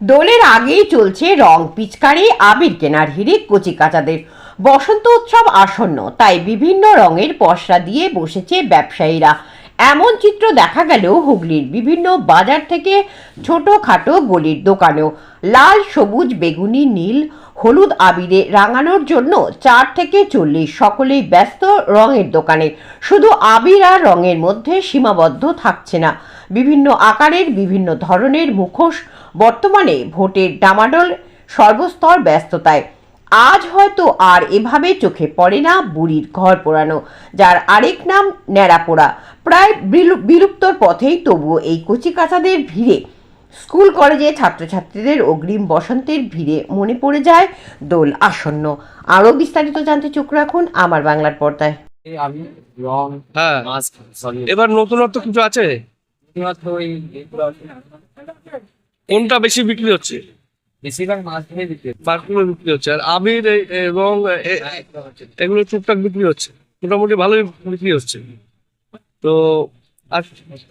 দোলের আগেই চলছে রং পিচকারি, আবির কেনার হিড়িক, কচি কাচাদের বসন্ত উৎসব আসন্ন। তাই বিভিন্ন রঙের পসরা দিয়ে বসেছে ব্যবসায়ীরা। এমন চিত্র দেখা গেল হুগলির বিভিন্ন বাজার থেকে ছোটখাটো গলির দোকানেও লাল, সবুজ, বেগুনি, নীল, হলুদ আবিরে রাঙানোর জন্য চার থেকে চল্লিশ সকলেই ব্যস্ত রঙের দোকানে। শুধু আবির আর রঙের মধ্যে সীমাবদ্ধ থাকছে না। বিভিন্ন আকারের বিভিন্ন ধরনের মুখোশ বর্তমানে ভোটের ডামাডোল সর্বস্তর ব্যস্ততায়। আজ হয়তো আর এভাবে চোখে পড়ে না বুড়ির ঘর পোড়ানো যার আরেক নাম ন্যাড়াপোড়া প্রায় বিলু- বিলুপ্তর পথেই তবুও এই কচিকাচাদের ভিড়ে। স্কুল কলেজে ছাত্রছাত্রীদের অগ্রিম বসন্তের ভিড়ে মনে পড়ে যায় দোল আসন্ন। আরও বিস্তারিত জানতে চোখ রাখুন আমার বাংলার পর্দায়। এই আমি রং হ্যাঁ। এবার নতুনত্ব কিছু আছে? কোনটা বেশি বিক্রি হচ্ছে? বেশিরভাগ মাছ ধরে বিক্রি হচ্ছে। আর আবির এবং এগুলো টুকটাক বিক্রি হচ্ছে। মোটামুটি ভালোই বিক্রি হচ্ছে। তো আর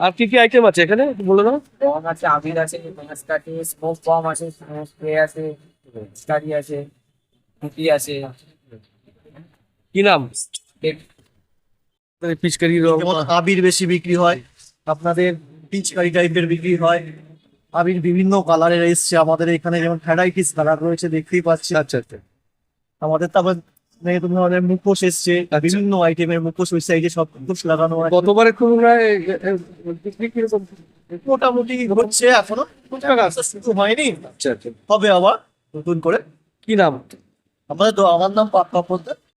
আর কি কি আইটেম আছে এখানে? বলে দাও। রং আছে আবির আছে স্মোক স্প্রে আছে আছে আছে কি নাম? পিচকারি আবির বেশি বিক্রি হয়। আপনাদের পিচকারি টাইপের বিক্রি হয়। আবির বিভিন্ন কালারের এসছে আমাদের এখানে যেমন ভ্যারাইটিস কালার রয়েছে দেখতেই পাচ্ছি। আচ্ছা আচ্ছা। আমাদের তারপর ধরনের মুখোশ এসছে বিভিন্ন আইটেমের মুখোশ ওই সাইডে সব মুখোশ লাগানো আছে। গতবারের তুলনায় এ- এ- বিক্রি কীরকম মোটামুটি হচ্ছে এখনও শুরু হয়নি। আচ্ছা আচ্ছা। হবে আবার নতুন করে। কি নাম? আমাদের আমার নাম পাক্কা পোদ্দার